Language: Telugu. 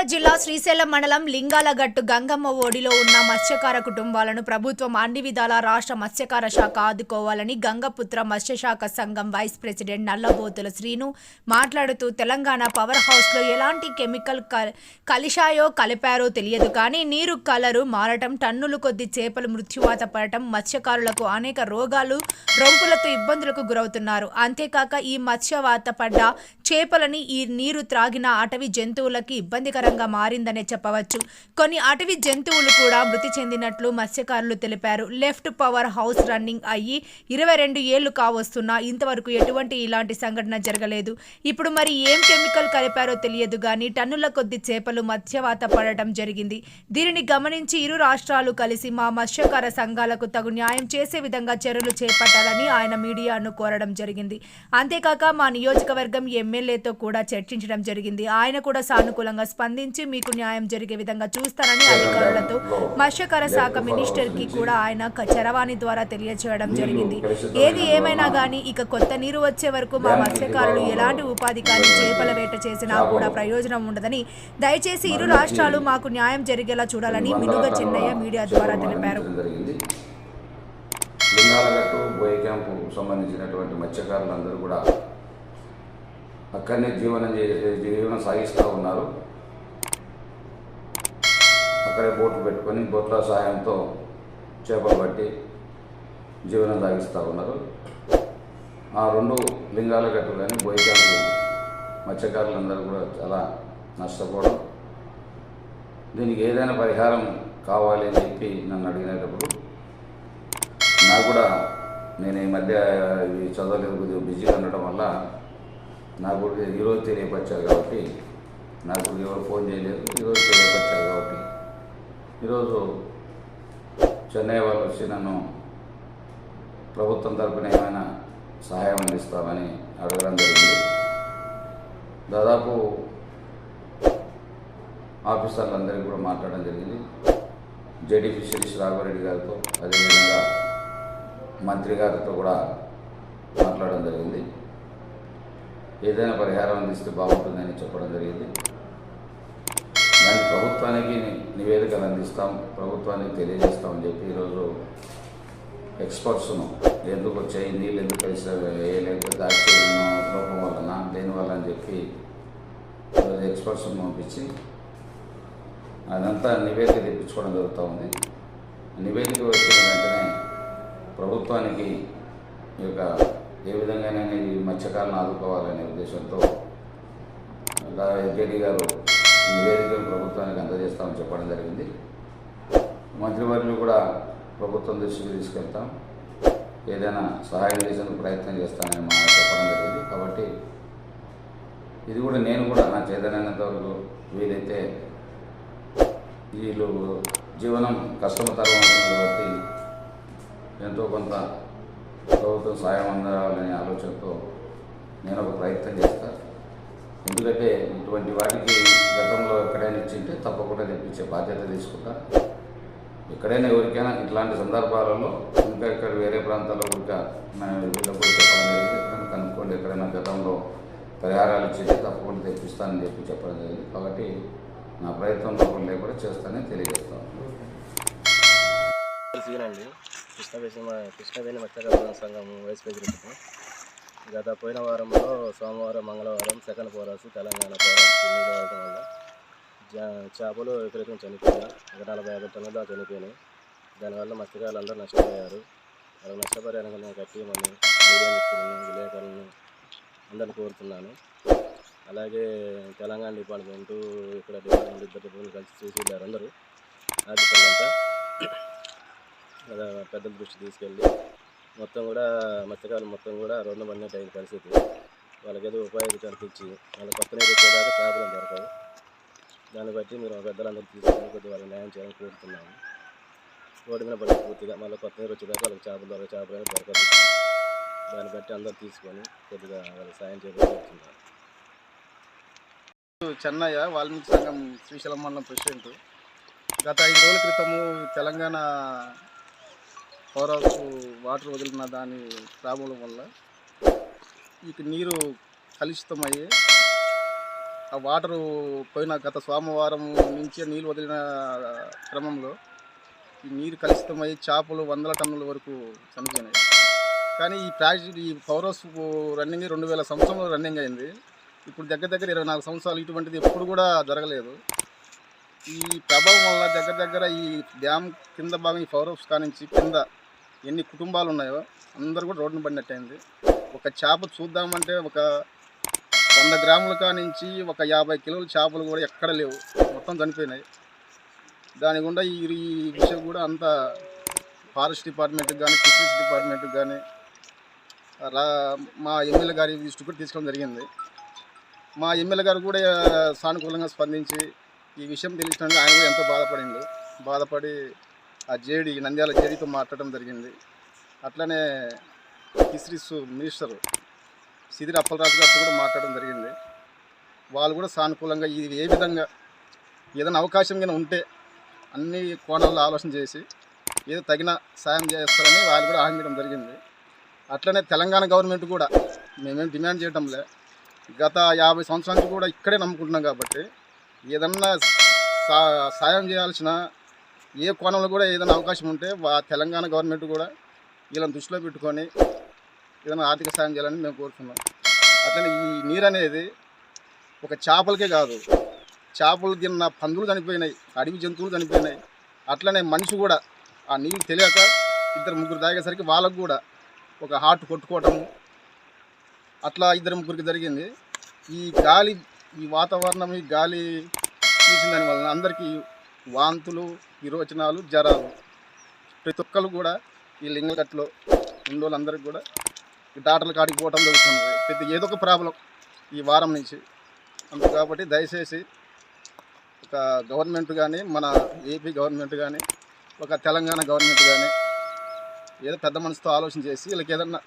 నల్గొండ జిల్లా శ్రీశైలం మండలం లింగాలగట్టు గంగమ్మ ఓడిలో ఉన్న మత్స్యకార కుటుంబాలను ప్రభుత్వం అన్ని విధాల రాష్ట్ర మత్స్యకార శాఖ ఆదుకోవాలని గంగపుత్ర మత్స్యశాఖ సంఘం వైస్ ప్రెసిడెంట్ నల్లబోతుల శ్రీను మాట్లాడుతూ తెలంగాణ పవర్ హౌస్లో ఎలాంటి కెమికల్ కలిశాయో కలిపారో తెలియదు కానీ నీరు కలరు మారటం టన్నులు కొద్ది చేపలు మృత్యువాత పడటం మత్స్యకారులకు అనేక రోగాలు రొంపులతో ఇబ్బందులకు గురవుతున్నారు. అంతేకాక ఈ మత్స్యవాత పడ్డ చేపలని ఈ నీరు త్రాగిన అటవీ జంతువులకి ఇబ్బందికరంగా మారిందనే చెప్పవచ్చు. కొన్ని అటవీ జంతువులు కూడా మృతి చెందినట్లు మత్స్యకారులు తెలిపారు. లెఫ్ట్ పవర్ హౌస్ రన్నింగ్ అయ్యి ఇరవై రెండు ఏళ్ళు కావస్తున్నా ఇంతవరకు ఎటువంటి ఇలాంటి సంఘటన జరగలేదు. ఇప్పుడు మరి ఏం కెమికల్ కలిపారో తెలియదు కానీ టన్నుల కొద్ది చేపలు మత్స్యవాత పడటం జరిగింది. దీనిని గమనించి ఇరు రాష్ట్రాలు కలిసి మా మత్స్యకార సంఘాలకు తగు న్యాయం చేసే విధంగా చర్యలు చేపట్టాలని ఆయన మీడియాను కోరడం జరిగింది. అంతేకాక మా నియోజకవర్గం ఎమ్మెల్యేతో కూడా చర్చించడం జరిగింది. ఆయన కూడా సానుకూలంగా స్పందించి మీకు న్యాయం జరిగే విధంగా చూస్తానని అధికారులతో మత్స్యకార శాఖ మినిస్టర్కి కూడా ఆయన చరవాణి ద్వారా తెలియజేయడం జరిగింది. ఏది ఏమైనా గానీ ఇక కొత్త నీరు వచ్చే వరకు మా మత్స్యకారులు ఎలాంటి ఉపాధి కానీ చేపల వేట చేసినా కూడా ప్రయోజనం ఉండదని దయచేసి ఇరు రాష్ట్రాలు మాకు న్యాయం జరిగేలా చూడాలని మినుగ చిన్నయ్య మీడియా ద్వారా తెలిపారు. లింగాలగట్టు బోయ క్యాంపు సంబంధించినటువంటి మత్స్యకారులందరూ కూడా అక్కడనే జీవనం జీవనం సాగిస్తూ ఉన్నారు. అక్కడే బోట్లు పెట్టుకొని బోట్ల సహాయంతో చేపలు పట్టి జీవనం సాగిస్తూ ఉన్నారు. ఆ రెండు లింగాలగట్టు కానీ బోయ మత్స్యకారులు మత్స్యకారులందరూ కూడా చాలా నష్టపోవడం. దీనికి ఏదైనా పరిహారం కావాలి అని చెప్పి నన్ను అడిగినప్పుడు నాకు కూడా నేను ఈ మధ్య ఇవి చదవలేదు కొద్దిగా బిజీగా ఉండటం వల్ల నాకు కూడా ఈరోజు తెలియపరిచారు కాబట్టి నాకు ఎవరు ఫోన్ చేయలేదు ఈరోజు తెలియపరిచారు కాబట్టి ఈరోజు చెన్నై వాళ్ళు వచ్చి నన్ను ప్రభుత్వం తరపున ఏమైనా సహాయం అందిస్తామని అడగడం జరిగింది. దాదాపు ఆఫీసర్లందరికీ కూడా మాట్లాడడం జరిగింది. జేడీ ఫిషరీస్ రాఘవరెడ్డి గారితో అదేవిధంగా మంత్రి గారితో కూడా మాట్లాడడం జరిగింది. ఏదైనా పరిహారం అందిస్తే బాగుంటుందని చెప్పడం జరిగింది. దాన్ని ప్రభుత్వానికి నివేదికలు అందిస్తాం ప్రభుత్వానికి తెలియజేస్తామని చెప్పి ఈరోజు ఎక్స్పర్ట్స్ను ఎందుకు వచ్చాయి నీళ్ళు ఎందుకు కలిసి లేకపోతే ఆక్సిజన్ లోపం వలన దేనివల్ల అని చెప్పి ఈరోజు ఎక్స్పర్ట్స్ను పంపించి అదంతా నివేదిక తెప్పించుకోవడం జరుగుతూ ఉంది. నివేదిక వచ్చిన వెంటనే ప్రభుత్వానికి ఈ యొక్క ఏ విధంగానైనా ఈ మత్స్యకాలను ఆదుకోవాలనే ఉద్దేశంతో జేడీ గారు ఈ ప్రభుత్వానికి అందజేస్తామని చెప్పడం జరిగింది. మంత్రివర్యులు కూడా ప్రభుత్వం దృష్టికి తీసుకెళ్తాం. ఏదైనా సహాయం చేసేందుకు ప్రయత్నం చేస్తానని మా చెప్పడం జరిగింది. కాబట్టి ఇది కూడా నేను కూడా నా చేతనైనంత వరకు వీలైతే వీళ్ళు జీవనం కష్టతరం అవుతుంది కాబట్టి ఎంతో కొంత ప్రభుత్వం సాయం అందాలనే ఆలోచనతో నేను ఒక ప్రయత్నం చేస్తాను. ఎందుకంటే ఇటువంటి వాటికి గతంలో ఎక్కడైనా ఇచ్చింటే తప్పకుండా తెప్పించే బాధ్యత తీసుకుంటా. ఎక్కడైనా ఎవరికైనా ఇట్లాంటి సందర్భాలలో ఇంకా ఇక్కడ వేరే ప్రాంతాల్లో కూడా వీళ్ళకు చెప్పడం జరిగింది. ఎక్కడైనా కనుక్కోండి ఎక్కడైనా గతంలో పరిహారాలు ఇచ్చింటే తప్పకుండా తెప్పిస్తానని చెప్పి చెప్పడం జరిగింది. కాబట్టి నా ప్రయత్నం లోపల లేకుండా చేస్తానని తెలియజేస్తాను. కృష్ణవేశ కృష్ణవేణి మత్స్యకారుల సంఘం వైస్ ప్రెసిడెంట్ గత పోయిన వారంలో సోమవారం మంగళవారం సెకండ్ పోరాసు తెలంగాణ పోరాసు వల్ల చేపలు విపరీతం చనిపోయినాయి ఒక నలభై ఐదు టన్నుల దాకా చనిపోయినాయి. దానివల్ల మత్స్యకారులందరూ నష్టపోయారు. వాళ్ళకి నష్టపరిహారంగా కింద కట్టియమని మీడియా మిత్రులను విలేకరులను అందరిని కోరుతున్నాను. అలాగే తెలంగాణ డిపార్ట్మెంటు ఇక్కడ డిపార్ట్మెంట్ ఇద్దరు డిపార్ట్మెంట్ కలిసి చూసి వెళ్ళారు అందరూ. ఆఫీసర్లంతా పెద్దల దృష్టి తీసుకెళ్ళి మొత్తం కూడా మత్స్యకారులు మొత్తం కూడా రెండు మంది అయిన పరిస్థితి వాళ్ళకి ఏదో ఉపాధి కల్పించి వాళ్ళ కొత్త నీరు వచ్చేదాకా చేపలు దొరకవు. దాన్ని బట్టి మీరు పెద్దలందరూ తీసుకొని కొద్దిగా వాళ్ళకి న్యాయం చేయాలని కోరుతున్నాము. రోడ్డు మీద పడి పూర్తిగా మళ్ళీ కొత్త నీరు వచ్చేదాకా వాళ్ళకి చేపలు దొరక చేపలు అనేది దొరకదు దాన్ని బట్టి అందరూ తీసుకొని కొద్దిగా వాళ్ళకి సాయం చేయాలని కోరుతున్నాను చెన్నయ్య వాల్మీకి సంఘం శ్రీశైలం మండలం ప్రెసిడెంట్. గత ఐదు రోజుల క్రితము తెలంగాణ పవర్ హౌస్ వాటర్ వదిలిన దాని ప్రాబ్లం వల్ల ఇక నీరు కలుషితమయ్యి ఆ వాటరు పోయిన గత సోమవారం నుంచి నీళ్ళు వదిలిన క్రమంలో ఈ నీరు కలుషితమయ్యి చేపలు వందల టన్నుల వరకు చనిపోయినాయి. కానీ ఈ ప్రాజెక్ట్ ఈ పౌరస్ రన్నింగ్ రెండు వేల సంవత్సరంలో రన్నింగ్ అయింది. ఇప్పుడు దగ్గర దగ్గర ఇరవై నాలుగు సంవత్సరాలు ఇటువంటిది ఎప్పుడు కూడా జరగలేదు. ఈ ప్రభావం వల్ల దగ్గర దగ్గర ఈ డ్యామ్ కింద భాగం ఈ పవర్ హౌస్ కానించి కింద ఎన్ని కుటుంబాలు ఉన్నాయో అందరు కూడా రోడ్డును పడినట్టయింది. ఒక చేప చూద్దామంటే ఒక వంద గ్రాముల కానించి ఒక యాభై కిలోల చేపలు కూడా ఎక్కడ లేవు. మొత్తం చనిపోయినాయి. దాని గుండా ఈ విషయం కూడా అంత ఫారెస్ట్ డిపార్ట్మెంట్కి కానీ ఫిషరీస్ డిపార్ట్మెంట్కి కానీ రా మా ఎమ్మెల్యే గారి దృష్టి కూడా తీసుకోవడం జరిగింది. మా ఎమ్మెల్యే గారు కూడా సానుకూలంగా స్పందించి ఈ విషయం తెలిసినందుకు ఆయన కూడా ఎంతో బాధపడిండు. బాధపడి ఆ జేడి నంద్యాల జేడీతో మాట్లాడడం జరిగింది. అట్లనే ఫిషరీస్ మినిస్టర్ సిదిరి అప్పలరాజు గారితో కూడా మాట్లాడడం జరిగింది. వాళ్ళు కూడా సానుకూలంగా ఇది ఏ విధంగా ఏదైనా అవకాశం కింద ఉంటే అన్ని కోణాల్లో ఆలోచన చేసి ఏదో తగిన సాయం చేస్తారని వాళ్ళు కూడా హామీయడం జరిగింది. అట్లనే తెలంగాణ గవర్నమెంట్ కూడా మేమేం డిమాండ్ చేయడంలే గత యాభై సంవత్సరానికి కూడా ఇక్కడే నమ్ముకుంటున్నాం కాబట్టి ఏదన్నా సా సాయం చేయాల్సిన ఏ కోణంలో కూడా ఏదైనా అవకాశం ఉంటే వా తెలంగాణ గవర్నమెంట్ కూడా వీళ్ళని దృష్టిలో పెట్టుకొని ఏదైనా ఆర్థిక సాయం చేయాలని మేము కోరుతున్నాం. అట్లనే ఈ నీరు అనేది ఒక చేపలకే కాదు. చేపలు తిన్న పందులు చనిపోయినాయి అడవి జంతువులు చనిపోయినాయి. అట్లనే మనిషి కూడా ఆ నీళ్ళు తెలియక ఇద్దరు ముగ్గురు తాగేసరికి వాళ్ళకు కూడా ఒక హార్ట్ కొట్టుకోవటము అట్లా ఇద్దరు ముగ్గురికి జరిగింది. ఈ గాలి ఈ వాతావరణం ఈ గాలి తీసిన దాని వలన అందరికీ వాంతులు విరోచనాలు జ్వరాలు ప్రతి ఒక్కరు కూడా ఈ లింగకట్లో ఉన్న వాళ్ళందరికీ కూడా ఈ డాక్టర్ల కాడికి పోవటం జరుగుతుంది ప్రతి ఏదో ఒక ప్రాబ్లం ఈ వారం నుంచి. అందు కాబట్టి దయచేసి ఒక గవర్నమెంట్ కానీ మన ఏపీ గవర్నమెంట్ కానీ ఒక తెలంగాణ గవర్నమెంట్ కానీ ఏదో పెద్ద మనసుతో ఆలోచన చేసి వీళ్ళకి ఏదన్నా